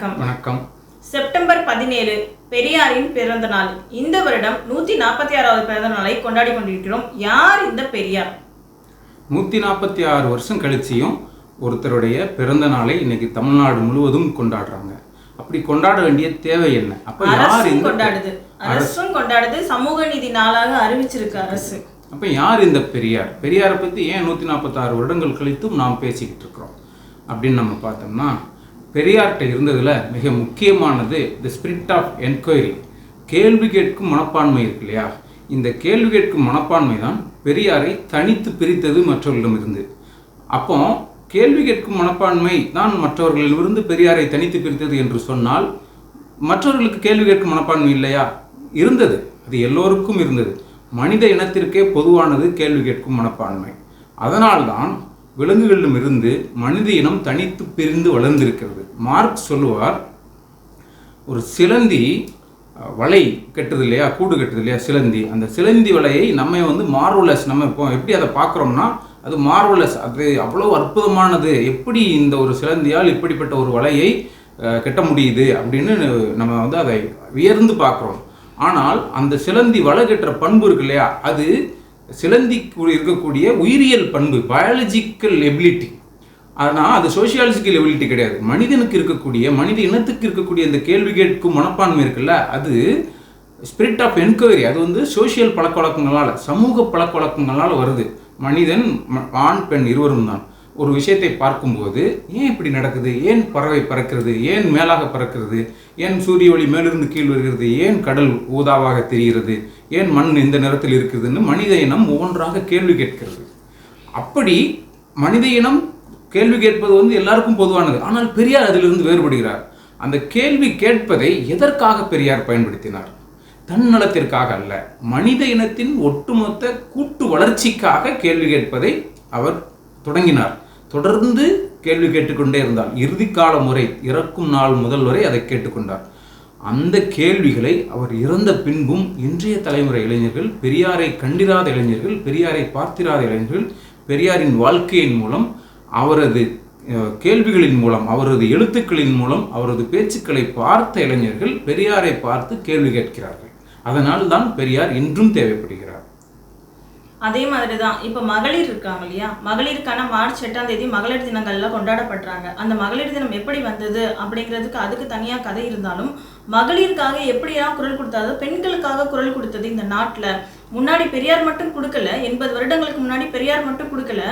வணக்கம். வணக்கம். செப்டம்பர் பதினேழு பெரியாரின் பிறந்த நாள். இந்த வருடம் நூத்தி நாற்பத்தி ஆறாவது பிறந்த நாளை கொண்டாடி கொண்டிருக்கிறோம். யார் இந்த பெரியார்? நூற்றி நாற்பத்தி ஆறு வருஷம் கழிச்சியும் ஒருத்தருடைய பிறந்த நாளை இன்னைக்கு தமிழ்நாடு முழுவதும் கொண்டாடுறாங்க. அப்படி கொண்டாட வேண்டிய தேவை என்ன? அப்ப யார் கொண்டாடுது. அரசும் கொண்டாடுது. சமூக நீதி நாளாக அறிவிச்சிருக்கு அரசு. அப்ப யார் இந்த பெரியார்? பெரியாரை பத்தி ஏன் நூற்றி நாற்பத்தாறு வருடங்கள் கழித்தும் நாம் பேசிக்கிட்டு இருக்கிறோம்? அப்படின்னு நம்ம பார்த்தோம்னா பெரியார்கிட்ட இருந்ததில் மிக முக்கியமானது தி ஸ்பிரிட் ஆஃப் என்கொயரி கேள்வி கேட்கும் மனப்பான்மை இருக்கு இல்லையா? இந்த கேள்வி கேட்கும் மனப்பான்மை தான் பெரியாரை தனித்து பிரித்தது மற்றவர்களிடமிருந்து அப்போ கேள்வி கேட்கும் மனப்பான்மை தான் மற்றவர்களிடமிருந்து பெரியாரை தனித்து பிரித்தது என்று சொன்னால் மற்றவர்களுக்கு கேள்வி கேட்கும் மனப்பான்மை இல்லையா? இருந்தது. அது எல்லோருக்கும் இருந்தது. மனித இனத்திற்கே பொதுவானது கேள்வி கேட்கும் மனப்பான்மை. அதனால்தான் விலங்குகளிலும் இருந்து மனித இனம் தனித்து பிரிந்து வளர்ந்திருக்கிறது. மார்க் சொல்லுவார் ஒரு சிலந்தி வலை கட்டுது இல்லையா கூடு கட்டுது இல்லையா சிலந்தி. அந்த சிலந்தி வலையை நம்ம வந்து மார்வலஸ் நம்ம இப்போ எப்படி அதை பார்க்குறோம்னா அது மார்வலஸ் அது அவ்வளோ அற்புதமானது. எப்படி இந்த ஒரு சிலந்தியால் இப்படிப்பட்ட ஒரு வலையை கட்ட முடியுது அப்படின்னு நம்ம வந்து அதை வியர்ந்து பார்க்குறோம். ஆனால் அந்த சிலந்தி வலை கட்டுற பண்பு இருக்கு இல்லையா அது சிலந்திக்கு இருக்கக்கூடிய உயிரியல் பண்பு பயாலஜிக்கல் எபிலிட்டி ஆனால் அது சோஷியாலஜிக்கல் எபிலிட்டி கிடையாது. மனிதனுக்கு இருக்கக்கூடிய மனித இனத்துக்கு இருக்கக்கூடிய இந்த கேள்வி கேட்கும் மனப்பான்மை இருக்குல்ல அது ஸ்பிரிட் ஆஃப் என்கொயரி அது வந்து சோஷியல் பழக்க வழக்கங்களால் சமூக பழக்க வழக்கங்களால் வருது. மனிதன் ஆண் பெண் இருவரும் தான். ஒரு விஷயத்தை பார்க்கும்போது ஏன் இப்படி நடக்குது? ஏன் பறவை பறக்கிறது? ஏன் மேலாக பறக்கிறது? ஏன் சூரிய ஒளி மேலிருந்து கீழ் வருகிறது? ஏன் கடல் ஊதாவாக தெரிகிறது? ஏன் மண் இந்த நிறத்தில் இருக்குதுன்னு மனித இனம் ஒவ்வொன்றாக கேள்வி கேட்கிறது. அப்படி மனித இனம் கேள்வி கேட்பது வந்து எல்லாருக்கும் பொதுவானது. ஆனால் பெரியார் அதிலிருந்து வேறுபடுகிறார். அந்த கேள்வி கேட்பதை எதற்காக பெரியார் பயன்படுத்தினார்? தன்னலத்திற்காக அல்ல மனித இனத்தின் ஒட்டுமொத்த கூட்டு வளர்ச்சிக்காக கேள்வி கேட்பதை அவர் தொடங்கினார். தொடர்ந்து கேள்வி கேட்டுக்கொண்டே இருந்தார் இறுதிக்கால முறை இறக்கும் நாள் முதல் வரை அதை கேட்டுக்கொண்டார். அந்த கேள்விகளை அவர் இறந்த பின்பும் இன்றைய தலைமுறை இளைஞர்கள் பெரியாரை கண்டிராத இளைஞர்கள் பெரியாரை பார்த்திராத இளைஞர்கள் பெரியாரின் வாழ்க்கையின் மூலம் அவரது கேள்விகளின் மூலம் அவரது எழுத்துக்களின் மூலம் அவரது பேச்சுக்களை பார்த்த இளைஞர்கள் பெரியாரை பார்த்து கேள்வி கேட்கிறார்கள். அதனால் தான் பெரியார் இன்றும் தேவைப்படுகிறார். அதே மாதிரி தான் இப்போ மகளிர் இருக்காங்க இல்லையா? மகளிருக்கான மார்ச் எட்டாம் தேதி மகளிர் தினங்கள்லாம் கொண்டாடப்படுறாங்க. அந்த மகளிர் தினம் எப்படி வந்தது அப்படிங்கிறதுக்கு அதுக்கு தனியாக கதை இருந்தாலும் மகளிருக்காக எப்படியெல்லாம் குரல் கொடுத்தாதோ பெண்களுக்காக குரல் கொடுத்தது இந்த நாட்டில். முன்னாடி பெரியார் மட்டும் கொடுக்கல. எண்பது வருடங்களுக்கு முன்னாடி பெரியார் மட்டும் கொடுக்கல.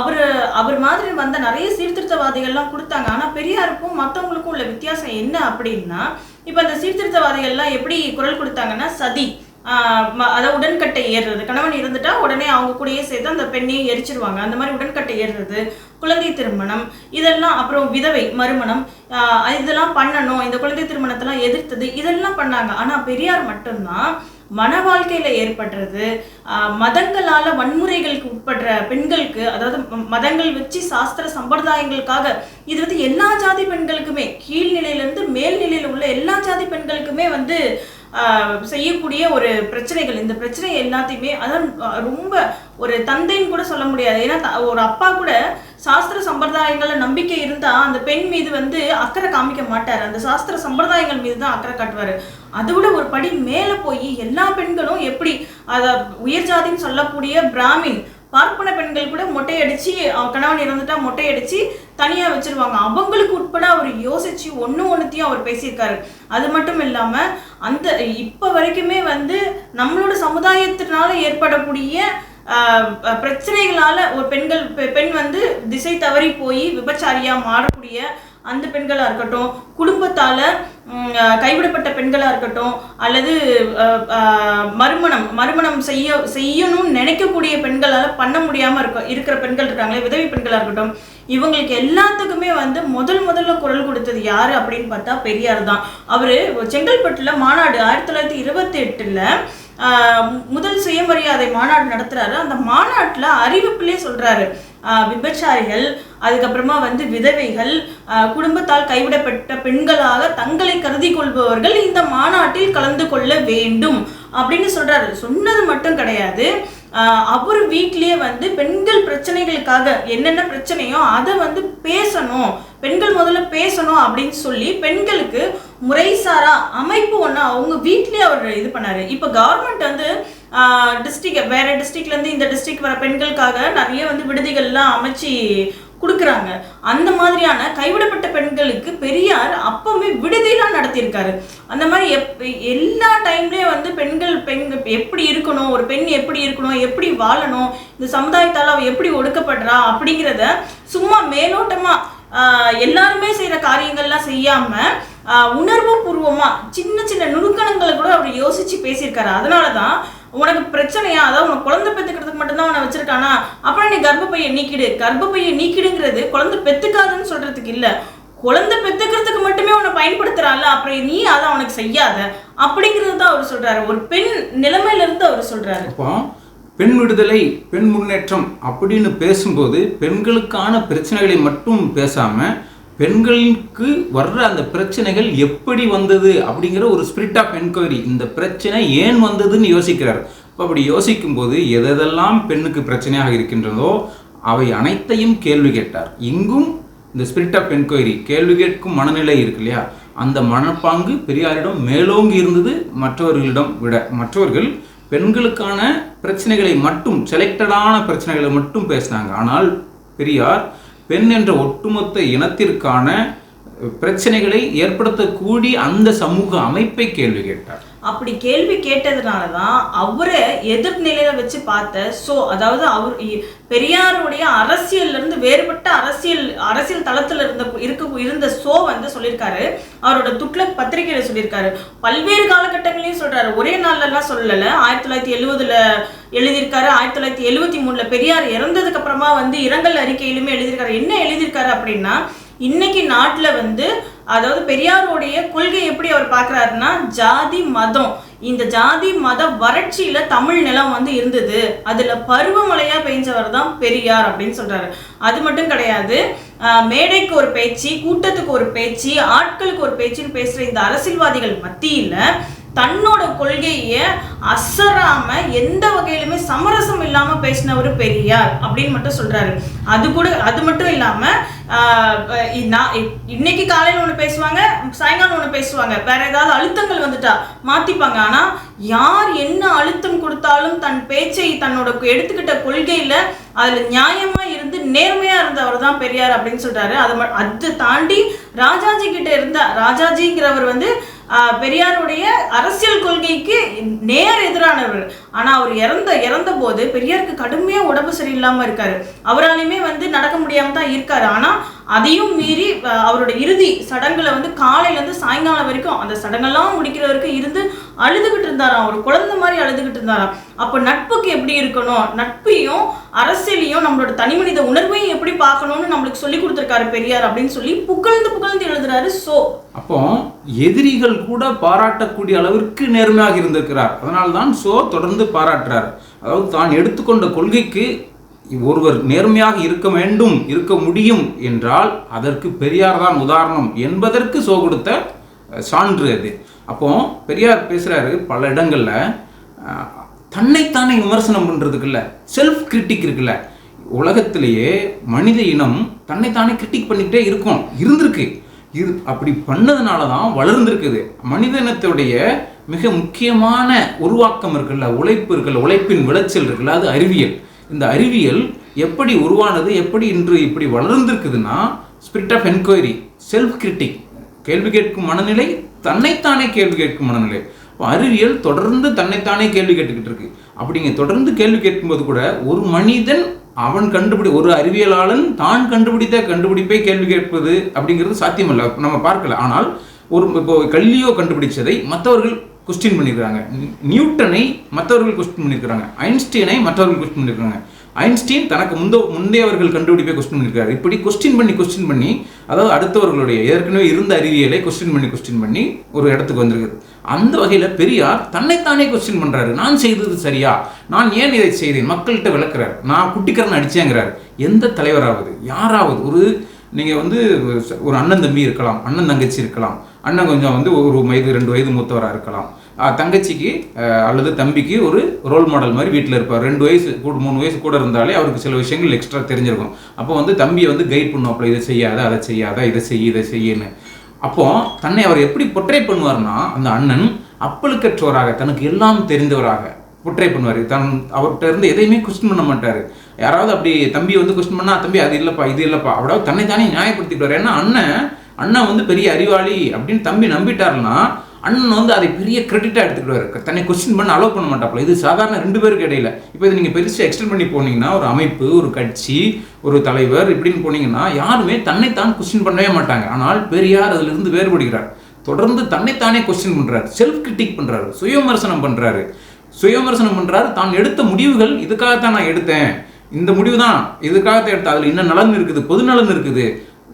அவர் அவர் மாதிரி வந்த நிறைய சீர்திருத்தவாதிகள்லாம் கொடுத்தாங்க. ஆனால் பெரியாருக்கும் மற்றவங்களுக்கும் உள்ள வித்தியாசம் என்ன அப்படின்னா இப்போ அந்த சீர்திருத்தவாதிகள்லாம் எப்படி குரல் கொடுத்தாங்கன்னா சதி. அதாவது உடன்கட்டை ஏறுறது. கணவன் இருந்துட்டா உடனே அவங்க கூடயே சேர்த்து அந்த பெண்ணையும் எரிச்சிருவாங்க. அந்த மாதிரி உடன்கட்டை ஏறுறது குழந்தை திருமணம் இதெல்லாம் அப்புறம் விதவை மறுமணம் இதெல்லாம் பண்ணணும் இந்த குழந்தை திருமணத்தெல்லாம் எதிர்த்தது இதெல்லாம் பண்ணாங்க. ஆனா பெரியார் மட்டும்தான் மன வாழ்க்கையில ஏற்படுறது மதங்களால வன்முறைகளுக்கு உட்படுற பெண்களுக்கு அதாவது மதங்கள் வச்சு சாஸ்திர சம்பிரதாயங்களுக்காக இது வந்து எல்லா ஜாதி பெண்களுக்குமே கீழ்நிலையில இருந்து மேல்நிலையில உள்ள எல்லா ஜாதி பெண்களுக்குமே வந்து செய்யக்கூடிய ஒரு பிரச்சனைகள். இந்த பிரச்சனை எல்லாத்தையுமே அதான் ரொம்ப ஒரு தந்தைன்னு கூட சொல்ல முடியாது. ஏன்னா த- ஒரு அப்பா கூட சாஸ்திர சம்பிரதாயங்களில் நம்பிக்கை இருந்தால் அந்த பெண் மீது வந்து அக்கறை காமிக்க மாட்டார். அந்த சாஸ்திர சம்பிரதாயங்கள் மீது தான் அக்கறை காட்டுவார். அதை விட ஒரு படி மேலே போய் எல்லா பெண்களும் எப்படி அதை உயர் ஜாதின்னு சொல்லக்கூடிய பிராமின் பார்ப்பன பெண்கள் கூட மொட்டையடிச்சு கணவன் இறந்துட்டா மொட்டையடிச்சு தனியா வச்சிருவாங்க. அவங்களுக்கு உட்பட அவர் யோசிச்சு ஒன்று ஒன்றுத்தையும் அவர் பேசியிருக்காரு. அது மட்டும் இல்லாம அந்த இப்ப வரைக்குமே வந்து நம்மளோட சமுதாயத்தினால ஏற்படக்கூடிய பிரச்சனைகளால ஒரு பெண்கள் பெ- பெண் வந்து திசை தவறி போய் விபச்சாரியா மாறக்கூடிய அந்த பெண்களாக இருக்கட்டும் குடும்பத்தால் கைவிடப்பட்ட பெண்களாக இருக்கட்டும் அல்லது மறுமணம் மறுமணம் செய்ய செய்யணும்னு நினைக்கக்கூடிய பெண்களால் பண்ண முடியாமல் இருக்க இருக்கிற பெண்கள் இருக்காங்களே விதவி பெண்களாக இருக்கட்டும் இவங்களுக்கு எல்லாத்துக்குமே வந்து முதல் முதல்ல குரல் கொடுத்தது யார் அப்படின்னு பார்த்தா பெரியார் தான். அவர் செங்கல்பட்டில் மாநாடு ஆயிரத்தி தொள்ளாயிரத்தி இருபத்தி எட்டில் முதல் சுயமரியாதை மாநாடு நடத்துறாரு. அந்த மாநாட்டில் அறிவிப்பிலே சொல்கிறாரு விபச்சாரிகள் அதுக்கப்புறமா வந்து விதவைகள் குடும்பத்தால் கைவிடப்பட்ட பெண்களாக தங்களை கருதி கொள்பவர்கள் இந்த மாநாட்டில் கலந்து கொள்ள வேண்டும் அப்படின்னு சொல்கிறாரு சொன்னது மட்டும் கிடையாது. அவர் வீட்டிலேயே வந்து பெண்கள் பிரச்சனைகளுக்காக என்னென்ன பிரச்சனையோ அதை வந்து பேசணும். பெண்கள் முதல்ல பேசணும் அப்படின்னு சொல்லி பெண்களுக்கு முறைசாரா அமைப்பு ஒன்று அவங்க வீட்லேயே அவர் இது பண்ணாரு. இப்போ கவர்மெண்ட் வந்து டிஸ்ட்ரிக்ட் வேற டிஸ்ட்ரிக்ட்லேருந்து இந்த டிஸ்ட்ரிக்ட் வர பெண்களுக்காக நிறைய வந்து விடுதிகள்லாம் அமைச்சு கொடுக்குறாங்க. அந்த மாதிரியான கைவிடப்பட்ட பெண்களுக்கு பெரியார் அப்பவுமே விடுதியெல்லாம் நடத்தியிருக்காரு. அந்த மாதிரி எப் எல்லா டைம்லேயும் வந்து பெண்கள் பெண் எப்படி இருக்கணும் ஒரு பெண் எப்படி இருக்கணும் எப்படி வாழணும் இந்த சமுதாயத்தால் அவள் எப்படி ஒடுக்கப்படுறா அப்படிங்கிறத சும்மா மேலோட்டமாக எல்லாருமே செய்யற காரியங்கள்லாம் செய்யாம ஆஹ் உணர்வுபூர்வமா சின்ன சின்ன நுணுக்கணங்களை கூட அவர் யோசிச்சு பேசியிருக்காரு. அதனாலதான் உனக்கு பிரச்சனையா அதாவது உனக்கு குழந்தை பெத்துக்கிறதுக்கு மட்டும்தான் அவனை வச்சிருக்கானா? அப்புறம் நீ கர்ப்பப்பையை நீக்கிடு. கர்ப்பப்பையை நீக்கிடுங்கிறது குழந்தை பெத்துக்காதுன்னு சொல்றதுக்கு இல்ல. குழந்தை பெத்துக்கிறதுக்கு மட்டுமே உன்னை பயன்படுத்துறான்ல அப்புறம் நீ அதை அவனுக்கு செய்யாத. அப்படிங்கிறது தான் அவர் சொல்றாரு. ஒரு பெண் நிலைமையில இருந்து அவர் சொல்றாரு. பெண் விடுதலை பெண் முன்னேற்றம் அப்படின்னு பேசும்போது பெண்களுக்கான பிரச்சனைகளை மட்டும் பேசாமல் பெண்களுக்கு வர்ற அந்த பிரச்சனைகள் எப்படி வந்தது அப்படிங்கிற ஒரு ஸ்பிரிட் ஆஃப் என்கொயரி இந்த பிரச்சனை ஏன் வந்ததுன்னு யோசிக்கிறார். அப்போ அப்படி யோசிக்கும்போது எதெல்லாம் பெண்ணுக்கு பிரச்சனையாக இருக்கின்றதோ அவை அனைத்தையும் கேள்வி கேட்டார். இங்கும் இந்த ஸ்பிரிட் ஆஃப் என்கொயரி கேள்வி கேட்கும் மனநிலை இருக்கு இல்லையா? அந்த மனப்பாங்கு பெரியாரிடம் மேலோங்கி இருந்தது மற்றவர்களிடம் விட. மற்றவர்கள் பெண்களுக்கான பிரச்சனைகளை மட்டும் செலக்டடான பிரச்சனைகளை மட்டும் பேசினாங்க. ஆனால் பெரியார் பெண் என்ற ஒட்டுமொத்த இனத்திற்கான பிரச்சனைகளை ஏற்படுத்தக்கூடிய அந்த சமூக அமைப்பை கேள்வி கேட்டார். அப்படி கேள்வி கேட்டதுனால தான் அவரை எதிர்நிலையில வச்சு பார்த்த ஸோ அதாவது அவர் பெரியாருடைய அரசியல்ல இருந்து வேறுபட்ட அரசியல் அரசியல் தளத்துல இருந்த இருக்க இருந்த சோ வந்து சொல்லியிருக்காரு. அவரோட துக்ளக் பத்திரிகையில சொல்லியிருக்காரு. பல்வேறு காலகட்டங்களையும் சொல்றாரு. ஒரே நாள்லலாம் சொல்லலை சொல்லல. ஆயிரத்தி தொள்ளாயிரத்தி எழுவதுல எழுதியிருக்காரு. ஆயிரத்தி தொள்ளாயிரத்தி எழுவத்தி மூணுல பெரியார் இறந்ததுக்கு அப்புறமா வந்து இரங்கல் அறிக்கையிலுமே எழுதியிருக்காரு. என்ன எழுதியிருக்காரு அப்படின்னா இன்னைக்கு நாட்டில் வந்து அதாவது பெரியாருடைய கொள்கை எப்படி அவர் பார்க்குறாருன்னா ஜாதி மதம். இந்த ஜாதி மத வறட்சியில தமிழ் நிலம் வந்து இருந்தது. அதுல பருவமழையா பெஞ்சவர் தான் பெரியார் அப்படின்னு சொல்றாரு. அது மட்டும் கிடையாது மேடைக்கு ஒரு பேச்சு கூட்டத்துக்கு ஒரு பேச்சு ஆட்களுக்கு ஒரு பேச்சுன்னு பேசுற இந்த அரசியல்வாதிகள் மத்தியில தன்னோட கொள்கைய அசராம எந்த வகையிலுமே சமரசம் இல்லாம பேசினவர் பெரியார் அப்படின்னு மட்டும் சொல்றாரு. அது கூட அது மட்டும் இல்லாம நான் இ- இன்னைக்கு காலையில் ஒன்று பேசுவாங்க சாயங்காலம் ஒன்று பேசுவாங்க. வேற ஏதாவது அழுத்தங்கள் வந்துட்டா மாத்திப்பாங்க. ஆனால் யார் என்ன அழுத்தம் கொடுத்தாலும் தன் பேச்சை தன்னோட எடுத்துக்கிட்ட கொள்கையில அதுல நியாயமா இருந்து நேர்மையா இருந்தவர் தான் பெரியார் அப்படின்னு சொல்றாரு. அது அது தாண்டி ராஜாஜி கிட்ட இருந்த ராஜாஜிங்கிறவர் வந்து பெரியாருடைய அரசியல் கொள்கைக்கு நேர் எதிரானவர். ஆனா அவர் இறந்த இறந்த போது பெரியாருக்கு கடுமையா உடம்பு சரியில்லாம இருக்காரு. அவராலையுமே வந்து நடக்க முடியாம தான் இருக்காரு. ஆனா அதையும் மீறி அவரோட இறுதி சடங்குல வந்து காலையில இருந்து சாயங்காலம் வரைக்கும் அந்த சடங்கெல்லாம் முடிக்கிற வரைக்கும் இருந்து அழுதுகிட்டு இருந்தாராம். ஒரு குழந்தை மாதிரி அழுதுகிட்டு இருந்தாராம். அப்போ நட்புக்கு எப்படி இருக்கணும்? நட்பையும் அரசியலையும் நம்மளோட தனி மனித உணர்வையும் எப்படி பார்க்கணும்னு நம்மளுக்கு சொல்லி கொடுத்துருக்காரு பெரியார் அப்படின்னு சொல்லி புகழ்ந்து புகழ்ந்து எழுதுறாரு சோ. அப்போ எதிரிகள் கூட பாராட்டக்கூடிய அளவிற்கு நேர்மையாக இருந்திருக்கிறார். அதனால்தான் சோ தொடர்ந்து பாராட்டுறார். அதாவது தான் எடுத்துக்கொண்ட கொள்கைக்கு ஒருவர் நேர்மையாக இருக்க வேண்டும் இருக்க முடியும் என்றால் அதற்கு பெரியார் தான் உதாரணம் என்பதற்கு சோ கொடுத்த சான்று அது. அப்போ பெரியார் பேசுகிறாரு பல இடங்களில் தன்னைத்தானே விமர்சனம் பண்ணுறதுக்குல்ல செல்ஃப் கிரிட்டிக் இருக்குல்ல. உலகத்திலேயே மனித இனம் தன்னைத்தானே கிரிட்டிக் பண்ணிக்கிட்டே இருக்கும் இருந்திருக்கு. இது அப்படி பண்ணதுனால தான் வளர்ந்துருக்குது. மனித இனத்துடைய மிக முக்கியமான உருவாக்கம் இருக்குல்ல உழைப்பு இருக்குல்ல உழைப்பின் விளைச்சல் இருக்குல்ல அது அறிவியல். இந்த அறிவியல் எப்படி உருவானது எப்படி இன்று இப்படி வளர்ந்துருக்குதுன்னா spirit of enquiry self critic கேள்வி கேட்கும் மனநிலை தன்னைத்தானே கேள்வி கேட்கும் மனநிலை. அறிவியல் தொடர்ந்து தன்னைத்தானே கேள்வி கேட்டுக்கிட்டு இருக்கு. அப்படிங்க தொடர்ந்து கேள்வி கேட்கும்போது கூட ஒரு மனிதன் அவன் கண்டுபிடி ஒரு அறிவியலாளன் தான் கண்டுபிடித்த கண்டுபிடிப்பை கேள்வி கேட்பது அப்படிங்கிறது சாத்தியமல்ல. நம்ம பார்க்கல. ஆனால் ஒரு இப்போ கல்லியோ கண்டுபிடிச்சதை மற்றவர்கள் கொஸ்டின் பண்ணியிருக்கிறாங்க. நியூட்டனை மற்றவர்கள் கொஸ்டின் பண்ணியிருக்கிறாங்க. ஐன்ஸ்டீனை மற்றவர்கள் கொஸ்டின் பண்ணியிருக்கிறாங்க. ஐன்ஸ்டீன் தனக்கு முந்த முந்தையவர்கள் கண்டுபிடிப்பை கொஸ்டின் பண்ணியிருக்காரு. இப்படி கொஸ்டின் பண்ணி கொஸ்டின் பண்ணி அதாவது அடுத்தவர்களுடைய ஏற்கனவே இருந்த அறிவியலை கொஸ்டின் பண்ணி கொஸ்டின் பண்ணி ஒரு இடத்துக்கு வந்திருக்குது அந்த வகையில் பெரியார் தன்னைத்தானே கொஸ்டின் பண்ணுறாரு நான் செய்தது சரியா? நான் ஏன் இதை செய்தேன்? மக்கள்கிட்ட விளக்குறாரு. நான் குட்டிக்கரன் அடிச்சேங்கிறாரு. எந்த தலைவராவது யாராவது ஒரு நீங்கள் வந்து ஒரு அண்ணன் தம்பி இருக்கலாம் அண்ணன் தங்கச்சி இருக்கலாம் அண்ணன் கொஞ்சம் வந்து ஒரு வயது ரெண்டு வயது மூத்தவராக இருக்கலாம் தங்கச்சிக்கு அல்லது தம்பிக்கு ஒரு ரோல் மாடல் மாதிரி வீட்டில் இருப்பார். ரெண்டு வயசு கூட மூணு வயசு கூட இருந்தாலே அவருக்கு சில விஷயங்கள் எக்ஸ்ட்ரா தெரிஞ்சிருக்கும். அப்போ வந்து தம்பியை வந்து கைட் பண்ணுவாப்புல இதை செய்யாத அதை செய்யாத இதை செய்ய இதை செய்யுன்னு. அப்போ தன்னை அவர் எப்படி பொற்றை பண்ணுவார்னா அந்த அண்ணன் அப்பழுக்கற்றவராக தனக்கு எல்லாம் தெரிந்தவராக பொற்றை பண்ணுவார். தன் அவர்கிட்ட இருந்து எதையுமே கொஸ்டின் பண்ண மாட்டார். யாராவது அப்படி தம்பி வந்து கொஸ்டின் பண்ணா தம்பி அது இல்லைப்பா இது இல்லைப்பா அவ்வளோ தன்னை தானே நியாயப்படுத்திக்கிட்டார் ஏன்னா அண்ணன் அண்ணன் வந்து பெரிய அறிவாளி அப்படின்னு தம்பி நம்பிட்டாருன்னா அண்ணன் வந்து அதை பெரிய கிரெடிட்டாக எடுத்துக்கிடுவார். தன்னை கொஸ்டின் பண்ண அலோவ் பண்ண மாட்டாப்புல. இது சாதாரண ரெண்டு பேருக்கு இடையில. இப்போ இது நீங்கள் பெருசாக எக்ஸ்டெண்ட் பண்ணி போனீங்கன்னா ஒரு அமைப்பு ஒரு கட்சி ஒரு தலைவர் இப்படின்னு போனீங்கன்னா யாருமே தன்னைத்தான் கொஸ்டின் பண்ணவே மாட்டாங்க. ஆனால் பெரியார் அதிலிருந்து வேறுபடுகிறார். தொடர்ந்து தன்னைத்தானே கொஸ்டின் பண்ணுறாரு செல்ஃப் கிரிட்டிக் பண்ணுறாரு சுயவிமர்சனம் பண்ணுறாரு சுயவிமர்சனம் பண்ணுறாரு தான் எடுத்த முடிவுகள் இதுக்காகத்தான் நான் எடுத்தேன். இந்த முடிவு தான் இதுக்காகத்தான் எடுத்தேன். அதில் என்ன நலன் இருக்குது? பொது நலன் இருக்குது.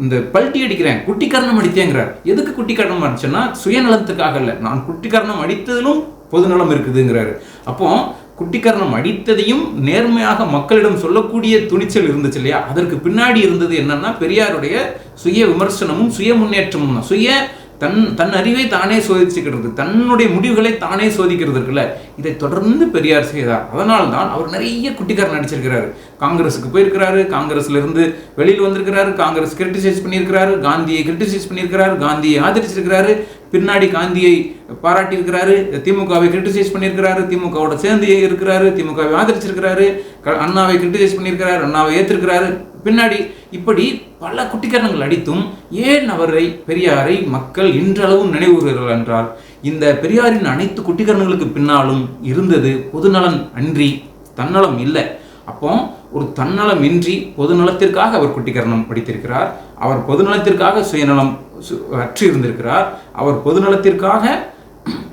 இந்த பல்ட்டி அடிக்கிறேன் குட்டிக்கரணம் அடித்தேங்கிறார். எதுக்கு குட்டிக்கரணம் அடிச்சேன்னா சுயநலத்துக்காக இல்லை நான் குட்டிக்கரணம் அடித்ததிலும் பொதுநலம் இருக்குதுங்கிறாரு. அப்போ குட்டிக்கரணம் அடித்ததையும் நேர்மையாக மக்களிடம் சொல்லக்கூடிய துணிச்சல் இருந்துச்சு இல்லையா? அதற்கு பின்னாடி இருந்தது என்னன்னா பெரியாருடைய சுய விமர்சனமும் சுய முன்னேற்றமும் தான். சுய தன் தன் அறிவை தானே சோதிச்சுக்கிறது தன்னுடைய முடிவுகளை தானே சோதிக்கிறது இருக்குல்ல. இதை தொடர்ந்து பெரியார் செய்தார். அதனால் தான் அவர் நிறைய குட்டிக்காரன் நடிச்சிருக்கிறாரு. காங்கிரஸுக்கு போயிருக்கிறாரு. காங்கிரஸ்ல இருந்து வெளியில் வந்திருக்கிறாரு. காங்கிரஸ் கிரிட்டிசைஸ் பண்ணியிருக்கிறாரு. காந்தியை கிரிட்டிசைஸ் பண்ணியிருக்கிறாரு. காந்தியை ஆதரிச்சிருக்கிறாரு. பின்னாடி காந்தியை பாராட்டியிருக்கிறாரு. திமுகவை கிரிட்டிசைஸ் பண்ணியிருக்கிறாரு. திமுகவோட சேர்ந்து இருக்கிறாரு. திமுகவை ஆதரிச்சிருக்கிறாரு. க- அண்ணாவை கிரிட்டிசைஸ் பண்ணியிருக்கிறாரு. அண்ணாவை ஏற்றிருக்கிறாரு பின்னாடி இப்படி பல குட்டிக்கரணங்கள் அடித்தும் ஏன் அவரை பெரியாரை மக்கள் இன்றளவும் நினைவுகிறார்கள் என்றால் இந்த பெரியாரின் அனைத்து குட்டிக்கரணங்களுக்கு பின்னாலும் இருந்தது பொதுநலன் அன்றி தன்னலம் இல்லை. அப்போ ஒரு தன்னலம் இன்றி பொதுநலத்திற்காக அவர் குட்டிக்கரணம் படித்திருக்கிறார் அவர் பொதுநலத்திற்காக சுயநலம் சு- அற்று இருந்திருக்கிறார் அவர் பொதுநலத்திற்காக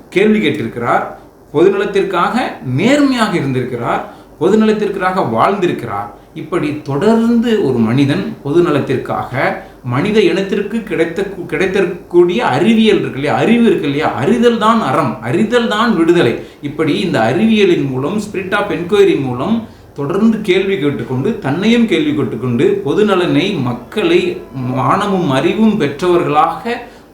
கேள்வி கேட்டிருக்கிறார் பொதுநலத்திற்காக நேர்மையாக இருந்திருக்கிறார் பொதுநலத்திற்காக வாழ்ந்திருக்கிறார். இப்படி தொடர்ந்து ஒரு மனிதன் பொது நலத்திற்காக மனித இனத்திற்கு கிடைத்த கிடைத்தக்கூடிய அறிவியல் இருக்கு இல்லையா? அறிவு இருக்கு இல்லையா? அறிதல் தான் அறம் அறிதல் தான் விடுதலை. இப்படி இந்த அறிவியலின் மூலம் ஸ்பிரிட் ஆஃப் என்கொயரி மூலம் தொடர்ந்து கேள்வி கேட்டுக்கொண்டு தன்னையும் கேள்வி கேட்டுக்கொண்டு பொதுநலனை மக்களை மானமும் அறிவும் பெற்றவர்களாக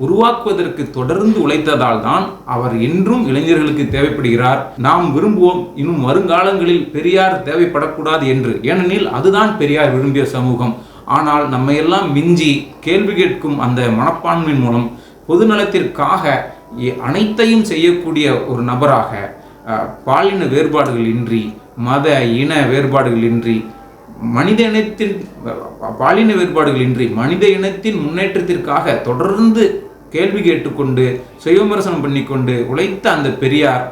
உருவாக்குவதற்கு தொடர்ந்து உழைத்ததால் தான் அவர் என்றும் இளைஞர்களுக்கு தேவைப்படுகிறார். நாம் விரும்புவோம் இன்னும் வருங்காலங்களில் பெரியார் தேவைப்படக்கூடாது என்று. ஏனெனில் அதுதான் பெரியார் விரும்பிய சமூகம். ஆனால் நம்மையெல்லாம் மிஞ்சி கேள்வி கேட்கும் அந்த மனப்பான்மையின் மூலம் பொதுநலத்திற்காக அனைத்தையும் செய்யக்கூடிய ஒரு நபராக பாலின வேறுபாடுகள் இன்றி மத இன வேறுபாடுகள் இன்றி மனித இனத்தின் பாலின வேறுபாடுகள் இன்றி மனித இனத்தின் முன்னேற்றத்திற்காக தொடர்ந்து கேள்வி கேட்டுக்கொண்டு சுயவிமர்சனம் பண்ணிக்கொண்டு உழைத்த அந்த பெரியார்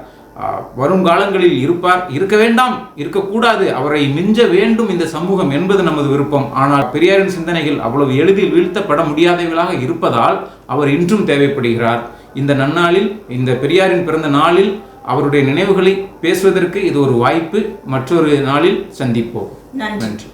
வருங்காலங்களில் இருப்பார் இருக்க வேண்டாம் இருக்கக்கூடாது அவரை மிஞ்ச வேண்டும் இந்த சமூகம் என்பது நமது விருப்பம். ஆனால் பெரியாரின் சிந்தனைகள் அவ்வளவு எளிதில் வீழ்த்தப்பட முடியாதவர்களாக இருப்பதால் அவர் இன்றும் தேவைப்படுகிறார். இந்த நன்னாளில் இந்த பெரியாரின் பிறந்த நாளில் அவருடைய நினைவுகளை பேசுவதற்கு இது ஒரு வாய்ப்பு. மற்றொரு நாளில் சந்திப்போம். நன்றி.